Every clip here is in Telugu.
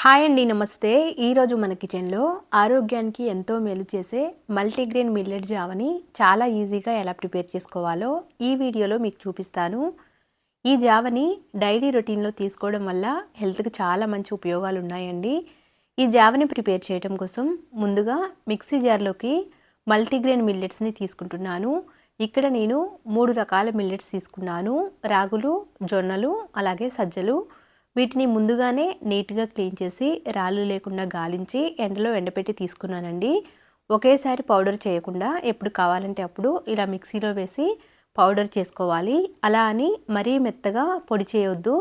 హాయ్ అండి నమస్తే. ఈరోజు మన కిచెన్లో ఆరోగ్యానికి ఎంతో మేలు చేసే మల్టీగ్రెయిన్ మిల్లెట్ జావని చాలా ఈజీగా ఎలా ప్రిపేర్ చేసుకోవాలో ఈ వీడియోలో మీకు చూపిస్తాను. ఈ జావని డైలీ రొటీన్లో తీసుకోవడం వల్ల హెల్త్కి చాలా మంచి ఉపయోగాలు ఉన్నాయండి. ఈ జావని ప్రిపేర్ చేయడం కోసం ముందుగా మిక్సీ జార్లోకి మల్టీగ్రెయిన్ మిల్లెట్స్ని తీసుకుంటున్నాను. ఇక్కడ నేను మూడు రకాల మిల్లెట్స్ తీసుకున్నాను. రాగులు జొన్నలు అలాగే సజ్జలు. వీటిని ముందుగానే నీట్గా క్లీన్ చేసి రాళ్ళు లేకుండా గాలించి ఎండలో ఎండపెట్టి తీసుకున్నానండి. ఒకేసారి పౌడర్ చేయకుండా ఎప్పుడు కావాలంటే అప్పుడు ఇలా మిక్సీలో వేసి పౌడర్ చేసుకోవాలి. అలా అని మరీ మెత్తగా పొడి చేయొద్దు.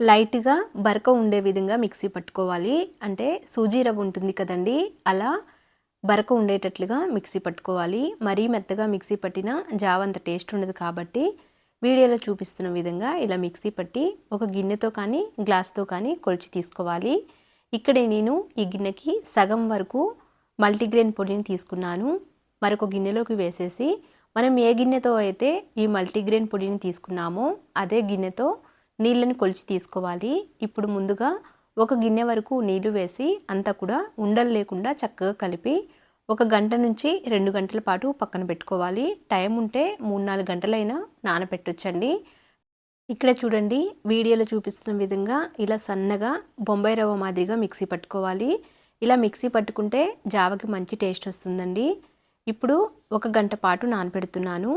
లైట్గా బరక ఉండే విధంగా మిక్సీ పట్టుకోవాలి. అంటే సూజీ రవ్వ ఉంటుంది కదండి అలా బరక ఉండేటట్లుగా మిక్సీ పట్టుకోవాలి. మరీ మెత్తగా మిక్సీ పట్టిన జావ అంత టేస్ట్ ఉండదు కాబట్టి వీడియోలో చూపిస్తున్న విధంగా ఇలా మిక్సీ పట్టి ఒక గిన్నెతో కానీ గ్లాస్తో కానీ కొలిచి తీసుకోవాలి. ఇక్కడ నేను ఈ గిన్నెకి సగం వరకు మల్టీగ్రెయిన్ పొడిని తీసుకున్నాను. మరొక గిన్నెలోకి వేసేసి మనం ఏ గిన్నెతో అయితే ఈ మల్టీగ్రెయిన్ పొడిని తీసుకున్నామో అదే గిన్నెతో నీళ్ళని కొలిచి తీసుకోవాలి. ఇప్పుడు ముందుగా ఒక గిన్నె వరకు నీళ్ళు వేసి అంతా కూడా ఉండలు లేకుండా చక్కగా కలిపి ఒక గంట నుంచి రెండు గంటల పాటు పక్కన పెట్టుకోవాలి. టైం ఉంటే మూడు నాలుగు గంటలైనా నానబెట్టొచ్చండి ఇక్కడ చూడండి వీడియోలో చూపిస్తున్న విధంగా ఇలా సన్నగా బొంబాయి రవ్వ మాదిరిగా మిక్సీ పట్టుకోవాలి. ఇలా మిక్సీ పట్టుకుంటే జావకి మంచి టేస్ట్ వస్తుందండి. ఇప్పుడు ఒక గంట పాటు నానపెడుతున్నాను.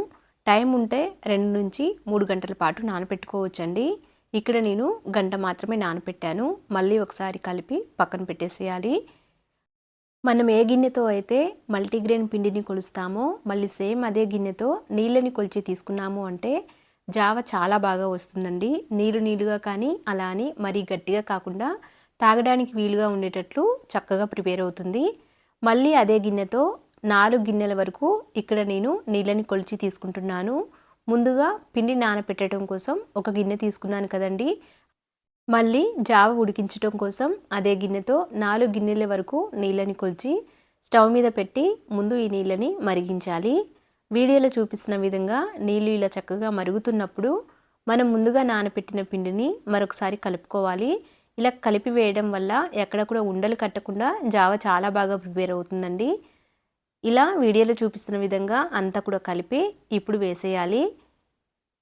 టైం ఉంటే రెండు నుంచి మూడు గంటల పాటు నానపెట్టుకోవచ్చండి. ఇక్కడ నేను గంట మాత్రమే నానపెట్టాను. మళ్ళీ ఒకసారి కలిపి పక్కన పెట్టేసేయాలి. మనం ఏ గిన్నెతో అయితే మల్టీగ్రెయిన్ పిండిని కొలుస్తామో మళ్ళీ సేమ్ అదే గిన్నెతో నీళ్ళని కొలిచి తీసుకున్నాము అంటే జావ చాలా బాగా వస్తుందండి. నీరు నీళ్ళుగా కానీ అలా అని మరీ గట్టిగా కాకుండా తాగడానికి వీలుగా ఉండేటట్లు చక్కగా ప్రిపేర్ అవుతుంది. మళ్ళీ అదే గిన్నెతో నాలుగు గిన్నెల వరకు ఇక్కడ నేను నీళ్ళని కొలిచి తీసుకుంటున్నాను. ముందుగా పిండి నానపెట్టడం కోసం ఒక గిన్నె తీసుకున్నాను కదండి. మళ్ళీ జావ ఉడికించడం కోసం అదే గిన్నెతో నాలుగు గిన్నెల వరకు నీళ్ళని కొలిచి స్టవ్ మీద పెట్టి ముందు ఈ నీళ్ళని మరిగించాలి. వీడియోలో చూపిస్తున్న విధంగా నీళ్ళు ఇలా చక్కగా మరుగుతున్నప్పుడు మనం ముందుగా నానపెట్టిన పిండిని మరొకసారి కలుపుకోవాలి. ఇలా కలిపి వేయడం వల్ల ఎక్కడ కూడా ఉండలు కట్టకుండా జావ చాలా బాగా ప్రిపేర్ అవుతుందండి. ఇలా వీడియోలో చూపిస్తున్న విధంగా అంతా కూడా కలిపి ఇప్పుడు వేసేయాలి.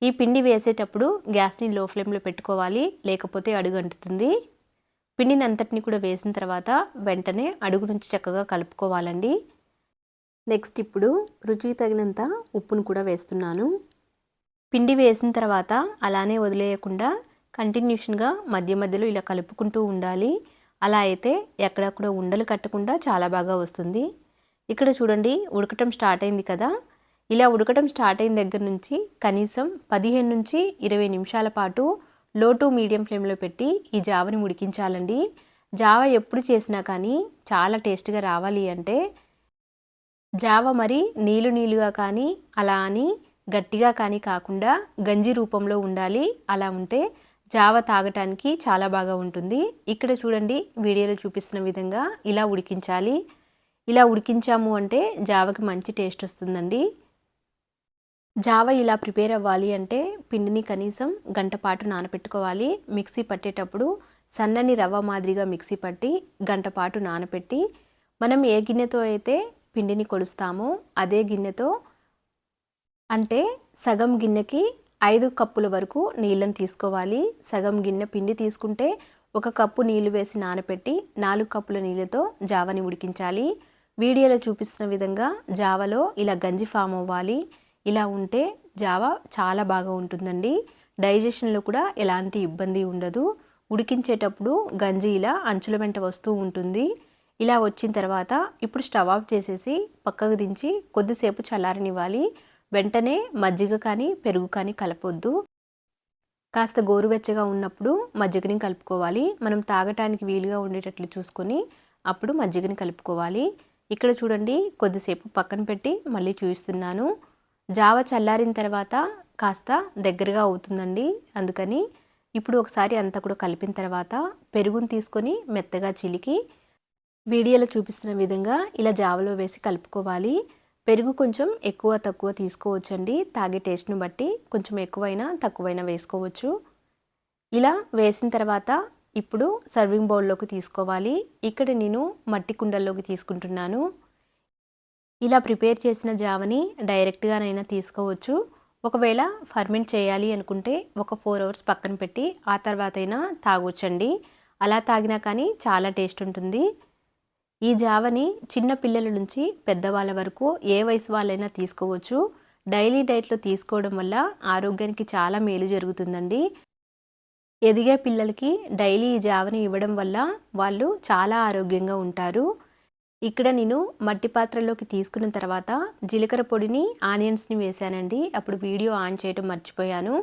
ఈ పిండి వేసేటప్పుడు గ్యాస్ని లో ఫ్లేమ్లో పెట్టుకోవాలి. లేకపోతే అడుగు అంటుతుంది. పిండిని అంతటిని కూడా వేసిన తర్వాత వెంటనే అడుగు నుంచి చక్కగా కలుపుకోవాలండి. నెక్స్ట్ ఇప్పుడు రుచికి తగినంత ఉప్పును కూడా వేస్తున్నాను. పిండి వేసిన తర్వాత అలానే వదిలేయకుండా కంటిన్యూషన్గా మధ్య మధ్యలో ఇలా కలుపుకుంటూ ఉండాలి. అలా అయితే ఎక్కడక్కడ ఉండలు కట్టకుండా చాలా బాగా వస్తుంది. ఇక్కడ చూడండి ఉడకటం స్టార్ట్ అయింది కదా. ఇలా ఉడకటం స్టార్ట్ అయిన దగ్గర నుంచి కనీసం పదిహేను నుంచి ఇరవై నిమిషాల పాటు లో టు మీడియం ఫ్లేమ్లో పెట్టి ఈ జావని ఉడికించాలండి. జావ ఎప్పుడు చేసినా కానీ చాలా టేస్ట్గా రావాలి అంటే జావ మరి నీళ్ళు నీళ్ళుగా కానీ అలా అని గట్టిగా కానీ కాకుండా గంజి రూపంలో ఉండాలి. అలా ఉంటే జావ తాగటానికి చాలా బాగా ఉంటుంది. ఇక్కడ చూడండి వీడియోలో చూపిస్తున్న విధంగా ఇలా ఉడికించాలి. ఇలా ఉడికించాము అంటే జావకి మంచి టేస్ట్ వస్తుందండి. జావ ఇలా ప్రిపేర్ అవ్వాలి అంటే పిండిని కనీసం గంట పాటు నానపెట్టుకోవాలి. మిక్సీ పట్టేటప్పుడు సన్నని రవ్వ మాదిరిగా మిక్సీ పట్టి గంట పాటు నానపెట్టి మనం ఏ గిన్నెతో అయితే పిండిని కొలుస్తామో అదే గిన్నెతో అంటే సగం గిన్నెకి ఐదు కప్పుల వరకు నీళ్ళని తీసుకోవాలి. సగం గిన్నె పిండి తీసుకుంటే ఒక కప్పు నీళ్ళు వేసి నానపెట్టి నాలుగు కప్పుల నీళ్ళతో జావని ఉడికించాలి. వీడియోలో చూపిస్తున్న విధంగా జావలో ఇలా గంజి ఫామ్ అవ్వాలి. ఇలా ఉంటే జావా చాలా బాగా ఉంటుందండి. డైజెషన్లో కూడా ఎలాంటి ఇబ్బంది ఉండదు. ఉడికించేటప్పుడు గంజి ఇలా అంచుల వెంట వస్తూ ఉంటుంది. ఇలా వచ్చిన తర్వాత ఇప్పుడు స్టవ్ ఆఫ్ చేసేసి పక్కకు దించి కొద్దిసేపు చల్లారనివ్వాలి. వెంటనే మజ్జిగ కానీ పెరుగు కానీ కలపొద్దు. కాస్త గోరువెచ్చగా ఉన్నప్పుడు మజ్జిగని కలుపుకోవాలి. మనం తాగటానికి వీలుగా ఉండేటట్లు చూసుకొని అప్పుడు మజ్జిగని కలుపుకోవాలి. ఇక్కడ చూడండి కొద్దిసేపు పక్కన పెట్టి మళ్ళీ చూపిస్తున్నాను జావ చల్లారిన తర్వాత కాస్త దగ్గరగా అవుతుందండి. అందుకని ఇప్పుడు ఒకసారి అంతా కూడా కలిపిన తర్వాత పెరుగును తీసుకొని మెత్తగా చిలికి వీడియోలో చూపిస్తున్న విధంగా ఇలా జావలో వేసి కలుపుకోవాలి. పెరుగు కొంచెం ఎక్కువ తక్కువ తీసుకోవచ్చండి. తాగే టేస్ట్ని బట్టి కొంచెం ఎక్కువైనా తక్కువైనా వేసుకోవచ్చు. ఇలా వేసిన తర్వాత ఇప్పుడు సర్వింగ్ బౌల్లోకి తీసుకోవాలి. ఇక్కడ నేను మట్టి కుండల్లోకి తీసుకుంటున్నాను. ఇలా ప్రిపేర్ చేసిన జావని డైరెక్ట్గానైనా తీసుకోవచ్చు. ఒకవేళ ఫర్మెంట్ చేయాలి అనుకుంటే ఒక ఫోర్ అవర్స్ పక్కన పెట్టి ఆ తర్వాత అయినా తాగొచ్చండి. అలా తాగినా కానీ చాలా టేస్ట్ ఉంటుంది. ఈ జావని చిన్న పిల్లల నుంచి పెద్దవాళ్ళ వరకు ఏ వయసు వాళ్ళైనా తీసుకోవచ్చు. డైలీ డైట్లో తీసుకోవడం వల్ల ఆరోగ్యానికి చాలా మేలు జరుగుతుందండి. ఎదిగే పిల్లలకి డైలీ ఈ జావని ఇవ్వడం వల్ల వాళ్ళు చాలా ఆరోగ్యంగా ఉంటారు. ఇక్కడ నేను మట్టి పాత్రలోకి తీసుకున్న తర్వాత జీలకర్ర పొడిని ఆనియన్స్ని వేశానండి. అప్పుడు వీడియో ఆన్ చేయడం మర్చిపోయాను.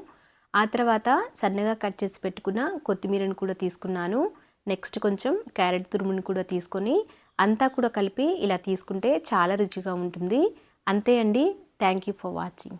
ఆ తర్వాత సన్నగా కట్ చేసి పెట్టుకున్న కొత్తిమీరను కూడా తీసుకున్నాను. నెక్స్ట్ కొంచెం క్యారెట్ తురుముని కూడా తీసుకొని అంతా కూడా కలిపి ఇలా తీసుకుంటే చాలా రుచిగా ఉంటుంది. అంతే అండి. Thank you for watching